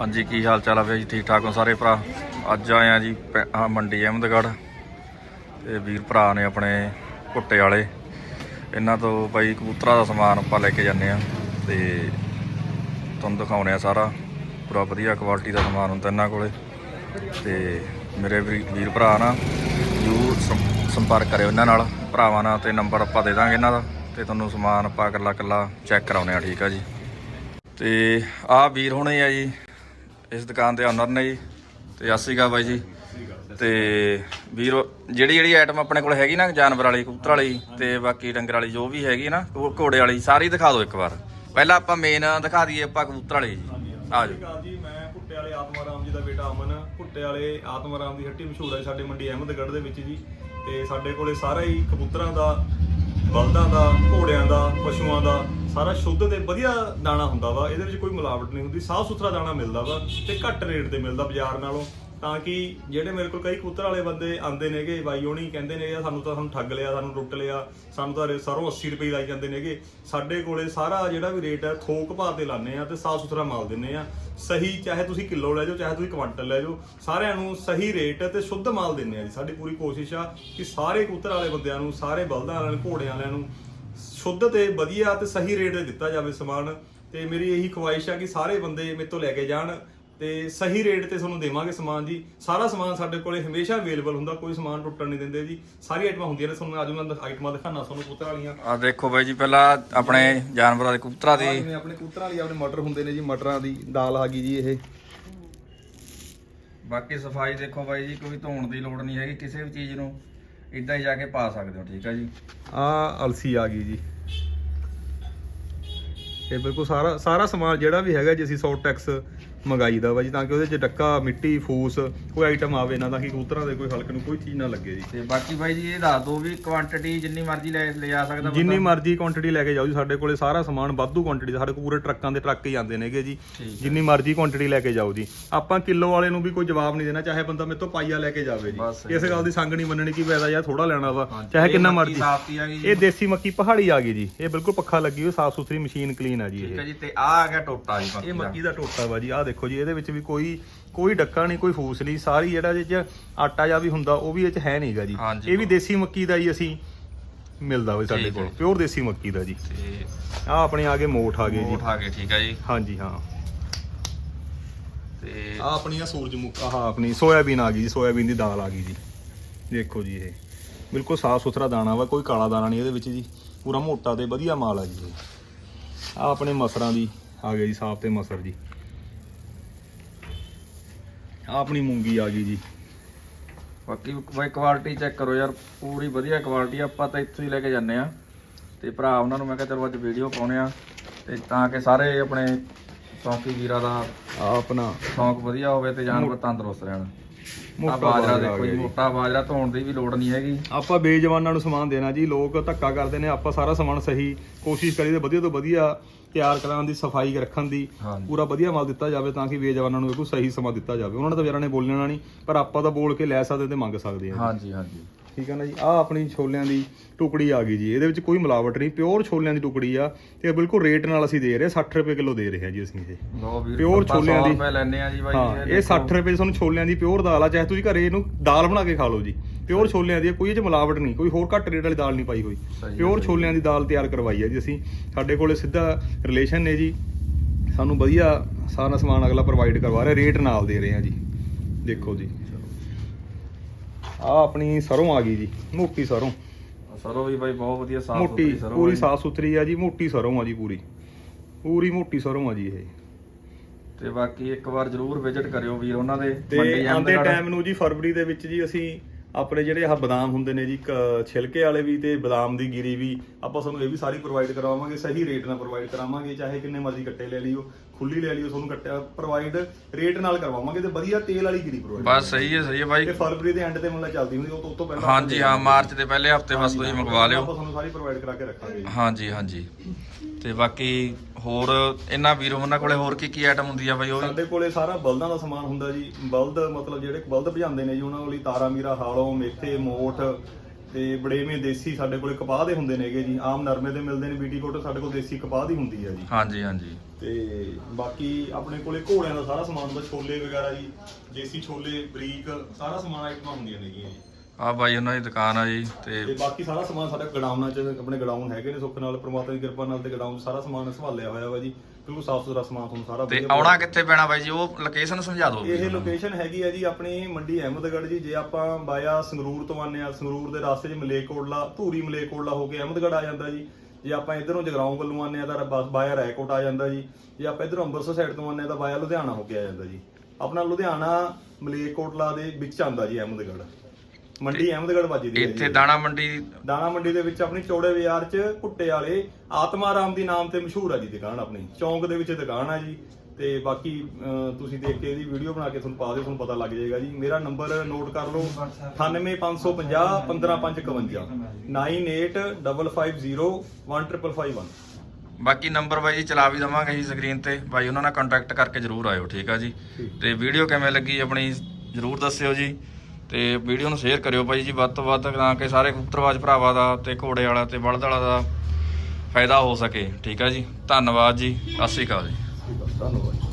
ਹਾਂਜੀ, ਕੀ ਹਾਲ ਚਾਲ ਆ ਬਈ ਜੀ? ਠੀਕ ਠਾਕ ਹੋ ਸਾਰੇ ਭਰਾ? ਅੱਜ ਆਏ ਆ ਜੀ ਪੈ- ਮੰਡੀ ਅਹਿਮਦਗੜ੍ਹ। ਤੇ ਵੀਰ ਭਰਾ ਨੇ ਆਪਣੇ ਘੁੱਟੇ ਵਾਲੇ। ਇਹਨਾਂ ਤੋਂ ਬਾਈ ਕਬੂਤਰਾਂ ਦਾ ਸਮਾਨ ਆਪਾਂ ਲੈ ਕੇ ਜਾਂਦੇ ਆ। ਤੇ ਤੁਹਾਨੂੰ ਦਿਖਾਉਣੇ ਆ ਸਾਰਾ। ਪੂਰਾ ਵਧੀਆ ਕੁਆਲਿਟੀ ਦਾ ਸਮਾਨ ਹੁੰਦਾ ਇਹਨਾਂ ਕੋਲੇ। ਤੇ ਮੇਰੇ ਵੀ- ਵੀਰ ਭਰਾ ਨਾ ਜਰੂਰ ਸੰਪਰਕ ਕਰਿਓ ਇਹਨਾਂ ਨਾਲ। ਭਰਾਵਾਂ ਨਾਲ ਤੇ ਨੰਬਰ ਆਪਾਂ ਦੇ ਦਾਂਗੇ ਇਹਨਾਂ ਦਾ। ਤੇ ਤੁਹਾਨੂੰ ਸਮਾਨ ਆਪਾਂ ਇਕੱਲਾ ਇਕੱਲਾ ਚੈੱਕ ਕਰਾਉਣੇ ਆ, ਠੀਕ ਆ ਜੀ। ਤੇ ਆਹ ਵੀਰ ਹੁਣੇ ਆ ਜੀ। ਇਸ ਦੁਕਾਨ ਦੇ ਓਨਰ ਨੇ ਜੀ ਤੇ ਅਕਾਲ ਬਾਈ ਜੀ। ਤੇ ਵੀਰ ਜਿਹੜੀ ਜਿਹੜੀ ਆਈਟਮ ਆਪਣੇ ਕੋਲ ਹੈਗੀ ਨਾ ਜਾਨਵਰ ਵਾਲੀ ਕਬੂਤਰ ਵਾਲੀ ਤੇ ਬਾਕੀ ਡੰਗਰ ਵਾਲੀ ਜੋ ਵੀ ਹੈਗੀ ਨਾ ਘੋੜੇ ਵਾਲੀ ਸਾਰੀ ਦਿਖਾ ਦਿਓ ਇੱਕ ਵਾਰ। ਪਹਿਲਾਂ ਆਪਾਂ ਮੇਨ ਦਿਖਾ ਦਈਏ ਆਪਾਂ ਕਬੂਤਰ ਵਾਲੀ ਜੀ। ਆ ਜਾਓ। ਸਤਿ ਜੀ ਮੈਂ ਭੁੱਟੇ ਵਾਲੇ ਆਤਮਾ ਰਾਮ ਜੀ ਦਾ ਬੇਟਾ ਅਮਨ। ਭੁੱਟੇ ਵਾਲੇ ਆਤਮਾ ਰਾਮ ਦੀ ਹੱਟੀ ਮਸ਼ਹੂਰ ਹੈ ਸਾਡੇ ਮੰਡੀ ਅਹਿਮਦਗੜ੍ਹ ਦੇ ਵਿੱਚ ਜੀ। ਤੇ ਸਾਡੇ ਕੋਲੇ ਸਾਰਾ ਹੀ ਕਬੂਤਰਾਂ ਦਾ ਬਲਦਾਂ ਦਾ ਘੋੜਿਆਂ ਦਾ ਪਸ਼ੂਆਂ ਦਾ ਸਾਰਾ ਸ਼ੁੱਧ ਤੇ ਵਧੀਆ ਦਾਣਾ ਹੁੰਦਾ ਵਾ, ਇਹਦੇ ਵਿੱਚ ਕੋਈ ਮਿਲਾਵਟ ਨਹੀਂ ਹੁੰਦੀ, ਸਾਫ਼ ਸੁਥਰਾ ਦਾਣਾ ਮਿਲਦਾ ਵਾ ਤੇ ਘੱਟ ਰੇਟ ਤੇ ਮਿਲਦਾ ਬਾਜ਼ਾਰ ਨਾਲੋਂ। ਤਾਂ ਕਿ ਜਿਹੜੇ ਮੇਰੇ ਕੋਲ ਕਈ ਕਬੂਤਰ ਵਾਲੇ ਬੰਦੇ ਆਂਦੇ ਨੇਗੇ, ਬਾਈ ਹੋਣੀ ਕਹਿੰਦੇ ਨੇ ਯਾਰ ਸਾਨੂੰ ਤਾਂ ਸਾਨੂੰ ਠੱਗ ਲਿਆ, ਸਾਨੂੰ ਲੁੱਟ ਲਿਆ, ਸਾਨੂੰ ਤਾਂ ਰੇ- ਸਰੋਂ 80 ਰੁਪਏ ਲਾਈ ਜਾਂਦੇ ਨੇਗੇ। ਸਾਡੇ ਕੋਲੇ ਸਾਰਾ ਜਿਹੜਾ ਵੀ ਰੇਟ ਹੈ, ਥੋਕ ਭਾਅ ਤੇ ਲਾਣੇ ਆ ਤੇ ਸਾਫ਼ ਸੁਥਰਾ ਮਾਲ ਦਿੰਨੇ ਆ ਸਹੀ ਚਾਹੇ ਤੁਸੀਂ ਕਿਲੋ ਲੈ ਜਾਓ, ਚਾਹੇ ਤੁਸੀਂ ਕੁਆਂਟਲ ਲੈ ਜਾਓ, ਸਾਰਿਆਂ ਨੂੰ ਸਹੀ ਰੇਟ ਤੇ ਸ਼ੁੱਧ ਮਾਲ ਦਿੰਨੇ ਆ ਜੀ। ਸਾਡੀ ਪੂਰੀ ਕੋਸ਼ਿਸ਼ ਆ ਕਿ ਸਾਰੇ ਕਬੂਤਰ ਵਾਲੇ ਬੰਦਿਆਂ ਨੂੰ, ਸਾਰੇ ਬਲਦਾਂ ਵਾਲਿਆਂ ਨੂੰ, ਘੋੜਿਆਂ ਵਾਲਿਆਂ ਨੂੰ ਸ਼ੁੱਧ ਤੇ ਵਧੀਆ ਤੇ ਸਹੀ ਰੇਟ ਤੇ ਦਿੱਤਾ ਜਾਵੇ ਸਮਾਨ। ਤੇ ਮੇਰੀ ਇਹੀ ਖੁਆਇਸ਼ ਆ ਕਿ ਸਾਰੇ ਬੰਦੇ ਮੇਰੇ ਤੋਂ ਲੈ ਕੇ ਜਾਣ ਤੇ ਸਹੀ ਰੇਟ ਤੇ ਤੁਹਾਨੂੰ ਦੇਵਾਂਗੇ ਸਮਾਨ ਜੀ। ਸਾਰਾ ਸਮਾਨ ਸਾਡੇ ਕੋਲੇ ਹਮੇਸ਼ਾ ਅਵੇਲੇਬਲ ਹੁੰਦਾ ਕੋਈ ਸਮਾਨ ਟੁੱਟਣ ਨਹੀਂ ਦਿੰਦੇ ਜੀ। ਸਾਰੀ ਆਈਟਮਾਂ ਹੁੰਦੀਆਂ ਨੇ ਤੁਹਾਨੂੰ ਅੱਜ ਮੈਂ ਆਈਟਮਾਂ ਦਿਖਾਣਾ ਤੁਹਾਨੂੰ ਕਬੂਤਰ ਵਾਲੀਆਂ। ਆ ਦੇਖੋ ਬਾਈ ਜੀ ਪਹਿਲਾਂ ਆਪਣੇ ਜਾਨਵਰਾਂ ਦੇ ਕਬੂਤਰਾਂ ਦੀ। ਜਿਵੇਂ ਆਪਣੇ ਕਬੂਤਰਾਂ ਵਾਲੀ ਆਪਣੇ ਮਟਰ ਹੁੰਦੇ ਨੇ ਜੀ ਮਟਰਾਂ ਦੀ ਦਾਲ ਆ ਗਈ ਜੀ ਇਹ। ਬਾਕੀ ਸਫ਼ਾਈ ਦੇਖੋ ਬਾਈ ਜੀ ਕੋਈ ਧੋਣ ਦੀ ਲੋੜ ਨਹੀਂ ਹੈਗੀ ਕਿਸੇ ਵੀ ਚੀਜ਼ ਨੂੰ। ਇਦਾਂ ਹੀ ਜਾ ਕੇ ਪਾ ਸਕਦੇ ਹੋ, ਠੀਕ ਆ ਜੀ? ਆ ਅਲਸੀ ਆ ਗਈ ਜੀ। ਇਹ ਬਿਲਕੁਲ ਸਾਰਾ ਸਾਰਾ ਸਮਾਨ ਜਿਹੜਾ ਵੀ ਹੈਗਾ ਜੇ, ਅਸੀਂ 100 ਟੈਕਸ ਮੰਗਾਈਦਾ ਵਾ ਜੀ ਤਾਂ ਕਿ ਉਹਦੇ ਚ ਡੱਕਾ ਮਿੱਟੀ ਫੂਸ ਕੋਈ ਆਈਟਮ ਆਵੇ ਨਾ ਤਾਂ ਕਿ ਕਬੂਤਰਾਂ ਦੇ ਕੋਈ ਹਲਕ ਨੂੰ ਕੋਈ ਚੀਜ਼ ਨਾ ਲੱਗੇ ਜੀ। ਤੇ ਬਾਕੀ ਬਾਈ ਜੀ ਇਹ ਦੱਸ ਦਿਓ ਵੀ ਕੁਆਂਟੀਟੀ ਜਿੰਨੀ ਮਰਜ਼ੀ ਲੈ ਲੈ ਜਾ ਸਕਦਾ ਜਿੰਨੀ ਮਰਜ਼ੀ ਕੁਆਂਟੀਟੀ ਲੈ ਕੇ ਜਾਓ ਜੀ ਸਾਡੇ ਕੋਲੇ ਸਾਰਾ ਸਮਾਨ ਵਾਧੂ ਕੁਆਂਟੀਟੀ ਦਾ ਸਾਡੇ ਕੋਲ ਪੂਰੇ ਟਰੱਕਾਂ ਦੇ ਟਰੱਕ ਹੀ ਆਉਂਦੇ ਨੇਗੇ ਜੀ। ਠੀਕ ਜਿੰਨੀ ਮਰਜ਼ੀ ਕੁਆਂਟੀਟੀ ਲੈ ਕੇ ਜਾਓ ਜੀ। ਆਪਾਂ ਕਿਲੋ ਵਾਲੇ ਨੂੰ ਵੀ ਕੋਈ ਜਵਾਬ ਨਹੀਂ ਦੇਣਾ ਚਾਹੇ ਬੰਦਾ ਮੇਰੇ ਤੋਂ ਪਾਈਆ ਲੈ ਕੇ ਜਾਵੇ ਜੀ। ਇਸ ਗੱਲ ਦੀ ਸੰਗ ਨਹੀਂ ਮੰਨਣੀ ਕਿ ਵੈਦਾ ਯਾਰ ਥੋੜਾ ਲੈਣਾ ਵਾ। ਚਾਹੇ ਕਿੰਨਾ ਮਰਜ਼ੀ। ਆ ਇਹ ਦੇਸੀ ਮੱਕੀ ਪਹਾੜੀ ਆ ਗਈ ਜੀ। ਇਹ ਬਿਲਕੁਲ ਪੱਖਾ ਲੱਗੀ ਹੋਈ ਸਾਫ਼ ਸੁਥਰੀ ਮਸ਼ੀਨ ਕਲੀਨ ਆ ਜੀ ਠੀਕ ਇਹ। ਹੈ ਜੀ ਤੇ ਆ ਆ ਗਿਆ ਟੋਟਾ ਜੀ ਇਹ ਮੱਕੀ ਦਾ ਟੋਟਾ ਵਾ ਜੀ ਆਹ ਦੇਖੋ ਜੀ ਇਹਦੇ ਵਿੱਚ ਵੀ ਕੋਈ ਕੋਈ ਡੱਕਾ ਨਹੀਂ ਕੋਈ ਫੂਸ ਨਹੀਂ ਸਾਰੀ ਜਿਹੜਾ ਇਹ ਚ ਆਟਾ ਜਾਂ ਵੀ ਹੁੰਦਾ ਉਹ ਵੀ ਇਹ ਚ ਹੈ ਨਹੀਂਗਾ ਜੀ। ਹਾਂਜੀ। ਇਹ ਵੀ ਦੇਸੀ ਮੱਕੀ ਦਾ ਹੀ ਅਸੀਂ ਮਿਲਦਾ ਵਾ ਸਾਡੇ ਠੀਕ ਹੈ। ਕੋਲ ਪਿਓਰ ਦੇਸੀ ਮੱਕੀ ਦਾ ਜੀ। ਤੇ ਆਹ ਆਪਣੇ ਆ ਗਏ ਮੋਠ ਆ ਗਏ ਜੀ। ਮੋਠ ਆ ਗਏ ਠੀਕ ਹੈ ਜੀ। ਹਾਂਜੀ ਹਾਂ। ਤੇ ਆ ਆਪਣੀ ਆ ਸੂਰਜਮੁਖ ਆਹ ਆਪਣੀ ਸੋਇਆਬੀਨ ਆ ਗਈ ਜੀ ਸੋਇਆਬੀਨ ਦੀ ਦਾਲ ਆ ਗਈ ਜੀ। ਦੇਖੋ ਜੀ ਇਹ ਬਿਲਕੁਲ ਸਾਫ਼ ਸੁਥਰਾ ਦਾਣਾ ਵਾ ਕੋਈ ਕਾਲਾ ਦਾਣਾ ਨਹੀਂ ਇਹਦੇ ਵਿੱਚ ਜੀ। ਪੂਰਾ ਮੋਟਾ ਤੇ ਵਧੀਆ ਮਾਲ ਆ ਜੀ ਆ ਆਪਣੇ ਮਸਰਾਂ ਦੀ ਆ ਗਈ ਜੀ ਸਾਫ਼ ਤੇ ਮਸਰ ਜੀ। ਆ ਆਪਣੀ ਮੂੰਗੀ ਆ ਗਈ ਜੀ। ਬਾਕੀ ਬਾਈ ਕੁਆਲਿਟੀ ਚੈੱਕ ਕਰੋ ਯਾਰ ਪੂਰੀ ਵਧੀਆ ਕੁਆਲਿਟੀ ਆਪਾਂ ਤਾਂ ਇੱਥੋਂ ਹੀ ਲੈ ਕੇ ਜਾਂਦੇ ਆ ਤੇ ਭਰਾ ਉਹਨਾਂ ਨੂੰ ਮੈਂ ਕਿਹਾ ਚਲੋ ਅੱਜ ਵੀਡੀਓ ਪਾਉਣੇ ਆ ਤੇ ਤਾਂ ਕਿ ਸਾਰੇ ਆਪਣੇ ਸ਼ੌਂਕੀ ਵੀਰਾਂ ਦਾ ਆਪਣਾ ਸ਼ੌਂਕ ਵਧੀਆ ਹੋਵੇ ਤੇ ਜਾਨਵਰ ਤੰਦਰੁਸਤ ਰਹਿਣ। ਮੋਟਾ ਬਾਜਰਾ ਦੇਖੋ ਜੀ। ਮੋਟਾ ਬਾਜਰਾ ਧੋਣ ਦੀ ਵੀ ਲੋੜ ਨਹੀਂ ਹੈਗੀ। ਆਪਾਂ ਬੇਜਵਾਨਾਂ ਨੂੰ ਸਮਾਨ ਦੇਣਾ ਜੀ ਲੋਕ ਧੱਕਾ ਕਰਦੇ ਨੇ ਆਪਾਂ ਸਾਰਾ ਸਮਾਨ ਸਹੀ ਕੋਸ਼ਿਸ਼ ਕਰੀਏ ਤੇ ਵਧੀਆ ਤੋਂ ਵਧੀਆ ਤਿਆਰ ਕਰਾਉਣ ਦੀ ਸਫ਼ਾਈ ਰੱਖਣ ਦੀ ਪੂਰਾ ਵਧੀਆ ਮਾਲ ਦਿੱਤਾ ਜਾਵੇ ਤਾਂ ਕਿ ਬੇਜਵਾਨਾਂ ਨੂੰ ਕੋਈ ਸਹੀ ਸਮਾਂ ਦਿੱਤਾ ਜਾਵੇ। ਉਹਨਾਂ ਨੇ ਤਾਂ ਵਿਚਾਰਾਂ ਨੇ ਬੋਲਣਾ ਨਹੀਂ ਪਰ ਆਪਾਂ ਤਾਂ ਬੋਲ ਕੇ ਲੈ ਸਕਦੇ ਤੇ ਮੰਗ ਸਕਦੇ ਹਾਂ ਹਾਂਜੀ ਹਾਂਜੀ। ਠੀਕ ਹੈ ਨਾ ਜੀ? ਆਹ ਆਪਣੀ ਛੋਲਿਆਂ ਦੀ ਟੁਕੜੀ ਆ ਗਈ ਜੀ। ਇਹਦੇ ਵਿੱਚ ਕੋਈ ਮਿਲਾਵਟ ਨਹੀਂ। ਪਿਓਰ ਛੋਲਿਆਂ ਦੀ ਟੁਕੜੀ ਆ ਤੇ ਬਿਲਕੁਲ ਰੇਟ ਨਾਲ ਅਸੀਂ ਦੇ ਰਹੇ ਹਾਂ। 60 ਰੁਪਏ ਕਿਲੋ ਦੇ ਰਹੇ ਹਾਂ ਜੀ ਅਸੀਂ ਇਹ। ਲੋ ਵੀਰ Pure ਆਪਾਂ ਛੋਲਿਆਂ 100 ਦੀ। ਰੁਪਏ ਲੈਣੇ ਆ ਜੀ ਬਾਈ ਹਾਂ ਇਹ 60 ਰੁਪਏ ਤੁਹਾਨੂੰ ਛੋਲਿਆਂ ਦੀ ਪਿਓਰ ਦਾਲ ਆ। ਚਾਹੇ ਤੁਸੀਂ ਘਰੇ ਇਹਨੂੰ ਦਾਲ ਬਣਾ ਕੇ ਖਾ ਲਓ ਜੀ। ਪਿਓਰ ਛੋਲਿਆਂ ਦੀ ਆ, ਕੋਈ ਇਹ 'ਚ ਮਿਲਾਵਟ ਨਹੀਂ। ਕੋਈ ਹੋਰ ਘੱਟ ਰੇਟ ਵਾਲੀ ਦਾਲ ਨਹੀਂ ਪਾਈ ਹੋਈ। ਹੈ, ਪਿਓਰ ਛੋਲਿਆਂ ਦੀ ਦਾਲ ਤਿਆਰ ਕਰਵਾਈ ਹੈ ਜੀ ਅਸੀਂ। ਸਾਡੇ ਕੋਲੇ ਸਿੱਧਾ ਰਿਲੇਸ਼ਨ ਨੇ ਜੀ। ਸਾਨੂੰ ਵਧੀਆ ਸਾਰਾ ਸਮਾਨ ਅਗਲਾ ਪ੍ਰੋਵਾਈਡ ਕਰਵਾ ਰਿਹਾ। ਰੇਟ ਨਾਲ ਦੇ ਰਹੇ ਆ ਜੀ। ਦੇਖੋ ਜੀ। ਆ ਆਪਣੀ ਸਰੋਂ ਆ ਗਈ ਜੀ ਮੋਟੀ ਸਰੋਂ। ਸਰੋ ਵੀ ਬਾਈ ਬਹੁਤ ਵਧੀਆ ਸਾਫ਼ ਮੋਟੀ ਸੁਥਰੀ ਸਰੋ ਪੂਰੀ ਸਾਫ਼ ਸੁਥਰੀ ਆ ਜੀ ਮੋਟੀ ਸਰੋਂ ਆ ਜੀ ਪੂਰੀ। ਪੂਰੀ ਮੋਟੀ ਸਰੋਂ ਆ ਜੀ ਇਹ। ਤੇ ਬਾਕੀ ਇੱਕ ਵਾਰ ਜਰੂਰ ਵਿਜ਼ਿਟ ਕਰਿਓ ਵੀਰ ਉਹਨਾਂ ਦੇ ਤੇ ਆਂਦੇ। ਟਾਈਮ ਨੂੰ ਜੀ ਫਰਵਰੀ ਦੇ ਵਿੱਚ ਜੀ ਅਸੀਂ ਆਪਣੇ ਜਿਹੜੇ ਆਹ ਬਦਾਮ ਹੁੰਦੇ ਨੇ ਜੀ ਕ- ਛਿਲਕੇ ਵਾਲੇ ਵੀ ਤੇ ਬਦਾਮ ਦੀ ਗਿਰੀ ਵੀ ਆਪਾਂ ਤੁਹਾਨੂੰ ਇਹ ਵੀ ਸਾਰੀ ਪ੍ਰੋਵਾਈਡ ਕਰਾਵਾਂਗੇ ਸਹੀ ਰੇਟ ਨਾਲ ਪ੍ਰੋਵਾਈਡ ਕਰਾਵਾਂਗੇ ਚਾਹੇ ਕਿੰਨੇ ਮਰਜ਼ੀ ਕੱਟੇ ਲੈ ਲਿਓ ਖੁੱਲੀ ਲੈ ਲਿਓ ਤੁਹਾਨੂੰ ਕੱਟਿਆ ਪ੍ਰੋਵਾਈਡ ਰੇਟ ਨਾਲ ਕਰਵਾਵਾਂਗੇ ਤੇ ਵਧੀਆ ਤੇਲ ਵਾਲੀ ਗਿਰੀ ਪ੍ਰੋਵਾਈਡ ਬਸ ਸਹੀ ਹੈ ਸਹੀ ਹੈ ਬਾਈ। ਤੇ ਫਰਵਰੀ ਦੇ ਐਂਡ ਤੇ ਮੁੱਲਾ ਚੱਲਦੀ ਹੁੰਦੀ ਉਹ ਤੋਂ- ਉਹ ਤੋਂ ਪਹਿਲਾਂ ਹਾਂਜੀ ਹਾਂ ਮਾਰਚ ਦੇ ਪਹਿਲੇ ਹਫ਼ਤੇ ਬਸ ਤੁਸੀਂ ਮੰਗਵਾ ਲਿਓ। ਆਪਾਂ ਤੁਹਾਨੂੰ ਸਾਰੀ ਪ੍ਰੋਵਾਈਡ ਕਰਾ ਕੇ ਰੱਖਾਂਗੇ ਹਾਂਜੀ ਹਾਂਜੀ। ਤੇ ਬਾਕੀ ਹੋਰ ਇਹਨਾਂ ਵੀਰ ਉਹਨਾਂ ਕੋਲੇ ਹੋਰ ਕੀ ਕੀ ਆਈਟਮ ਹੁੰਦੀ ਆ ਬਾਈ ਉਹ? ਸਾਡੇ ਕੋਲੇ ਸਾਰਾ ਬਲਦਾਂ ਦਾ ਸਮਾਨ ਹੁੰਦਾ ਜੀ। ਬਲਦ ਮਤਲਬ ਜਿਹੜੇ ਬਲਦ ਭਜਾਉਂਦੇ ਨੇ ਜੀ ਉਹਨਾਂ ਕੋਲ ਤਾਰਾ ਮੀਰਾ ਹਾਲੋਂ ਮੇਥੇ ਮੋਠ ਤੇ ਬੜੇਵੇਂ ਦੇਸੀ ਸਾਡੇ ਕੋਲੇ ਕਪਾਹ ਦੇ ਹੁੰਦੇ ਨੇਗੇ ਜੀ। ਆਮ ਨਰਮੇ ਦੇ ਮਿਲਦੇ ਨੇ ਬੀਟੀ ਕੋਟ ਸਾਡੇ ਕੋਲ ਦੇਸੀ ਕਪਾਹ ਦੀ ਹੁੰਦੀ ਆ ਜੀ। ਹਾਂਜੀ ਹਾਂਜੀ। ਤੇ ਬਾਕੀ ਆਪਣੇ ਕੋਲੇ ਘੋੜਿਆਂ ਦਾ ਸਾਰਾ ਸਮਾਨ ਹੁੰਦਾ ਛੋਲੇ ਵਗੈਰਾ ਜੀ ਦੇਸੀ ਛੋਲੇ ਬਰੀਕ ਸਾਰਾ ਸਮਾਨ ਆਈਟਮਾਂ ਹੁੰਦੀਆਂ ਨੇਗੀਆਂ ਜੀ। ਆ ਬਾਈ ਉਹਨਾਂ ਦੀ ਦੁਕਾਨ ਆ ਜੀ ਤੇ ਤੇ ਬਾਕੀ ਸਾਰਾ ਸਮਾਨ ਸਾਡੇ ਗਡਾਊਨਾਂ 'ਚ ਆਪਣੇ ਗਡਾਊਨ ਹੈਗੇ ਨੇ ਸੁੱਖ ਨਾਲ ਪ੍ਰਮਾਤਮਾ ਦੀ ਕਿਰਪਾ ਨਾਲ ਤੇ ਗਡਾਊਨ 'ਚ ਸਾਰਾ ਸਮਾਨ ਸੰਭਾਲਿਆ ਹੋਇਆ ਵਾ ਜੀ। ਬਿਲਕੁਲ ਸਾਫ਼ ਸੁਥਰਾ ਸਮਾਨ ਤੁਹਾਨੂੰ ਸਾਰਾ ਤੇ ਵਧੀਆ ਆਉਣਾ ਕਿੱਥੇ ਪੈਣਾ ਬਾਈ ਜੀ? ਉਹ ਲੋਕੇਸ਼ਨ ਸਮਝਾ ਦਿਓ ਇਹ ਸਾਨੂੰ। ਲੋਕੇਸ਼ਨ ਹੈਗੀ ਹੈ ਜੀ ਆਪਣੀ ਮੰਡੀ ਅਹਿਮਦਗੜ੍ਹ ਜੀ। ਜੇ ਆਪਾਂ ਬਾਇਆ ਸੰਗਰੂਰ ਤੋਂ ਆਉਂਦੇ ਆ ਸੰਗਰੂਰ ਦੇ ਰਾਸਤੇ 'ਚ ਮਲੇਕੋਟਲਾ ਧੂਰੀ ਮਲੇਕੋਟਲਾ ਹੋ ਕੇ ਅਹਿਮਦਗੜ੍ਹ ਆ ਜਾਂਦਾ ਜੀ। ਜੇ ਆਪਾਂ ਇਧਰੋਂ ਜਗਰਾਉਂ ਵੱਲੋਂ ਆਉਂਦੇ ਆ ਤਾਂ ਬਸ ਬਾਇਆ ਰਾਏਕੋਟ ਆ ਜਾਂਦਾ ਜੀ। ਜੇ ਆਪਾਂ ਇਧਰੋਂ ਅੰਮ੍ਰਿਤਸਰ ਸਾਈਡ ਤੋਂ ਆਉਂਦੇ ਆ ਤਾਂ ਬਾਇਆ ਲੁਧਿਆਣਾ ਹੋ ਕੇ ਆ ਜਾਂਦਾ ਜੀ। ਆਪਣਾ ਲੁਧਿਆਣਾ ਮਲੇਕੋਟਲਾ ਦੇ ਵਿੱਚ ਆਉਂਦਾ ਜੀ ਅਹਿਮਦਗੜ੍ਹ। ਮੰਡੀ ਅਹਿਮਦਗੜ੍ਹ ਵੱਜਦੀ ਹੈ ਇੱਥੇ ਦਾਣਾ ਮੰਡੀ ਦਾਣਾ ਮੰਡੀ ਦੇ ਵਿੱਚ ਆਪਣੀ ਚੌੜੇ ਬਾਜ਼ਾਰ 'ਚ ਕੁੱਟੇ ਵਾਲੇ ਆਤਮਾਰਾਮ ਦੀ ਨਾਮ ਤੇ ਮਸ਼ਹੂਰ ਆ ਜੀ ਦੁਕਾਨ ਆਪਣੀ। ਚੌਂਕ ਦੇ ਵਿੱਚ ਦੁਕਾਨ ਆ ਜੀ ਤੇ ਬਾਕੀ ਅਹ, ਤੁਸੀਂ ਦੇਖ ਕੇ ਇਹਦੀ ਵੀਡੀਓ ਬਣਾ ਕੇ ਤੁਹਾਨੂੰ ਪਾ ਦਿਓ ਤੁਹਾਨੂੰ ਪਤਾ ਲੱਗ ਜਾਏਗਾ ਜੀ। ਮੇਰਾ ਨੰਬਰ ਨੋਟ ਕਰ ਲਓ 98550 15551 9855015551 ਬਾਕੀ ਨੰਬਰ ਬਾਈ ਜੀ ਚਲਾ ਵੀ ਦਵਾਂਗੇ ਜੀ ਸਕਰੀਨ ਤੇ। ਬਾਈ ਉਹਨਾਂ ਨਾਲ ਕੰਟੈਕਟ ਕਰਕੇ ਜਰੂਰ ਆਇਓ ਠੀਕ ਆ ਜੀ। ਤੇ ਵੀਡੀਓ ਕਿਵੇਂ ਲੱਗੀ ਆਪਣੀ ਜਰੂਰ ਦੱਸਿਓ ਜੀ। ਤੇ ਵੀਡੀਓ ਨੂੰ ਸ਼ੇਅਰ ਕਰਿਓ ਬਾਈ ਜੀ, ਵੱਧ ਤੋਂ ਵੱਧ ਤਾਂ ਕਿ ਸਾਰੇ ਕਬੂਤਰਬਾਜ਼ ਭਰਾਵਾਂ ਦਾ ਤੇ ਘੋੜੇ ਵਾਲਾ ਤੇ ਬਲਦ ਵਾਲਾ ਦਾ ਫਾਇਦਾ ਹੋ ਸਕੇ। ਠੀਕ ਆ ਜੀ, ਧੰਨਵਾਦ ਜੀ, ਸਤਿ ਸ਼੍ਰੀ ਅਕਾਲ ਜੀ। ਧੰਨਵਾਦ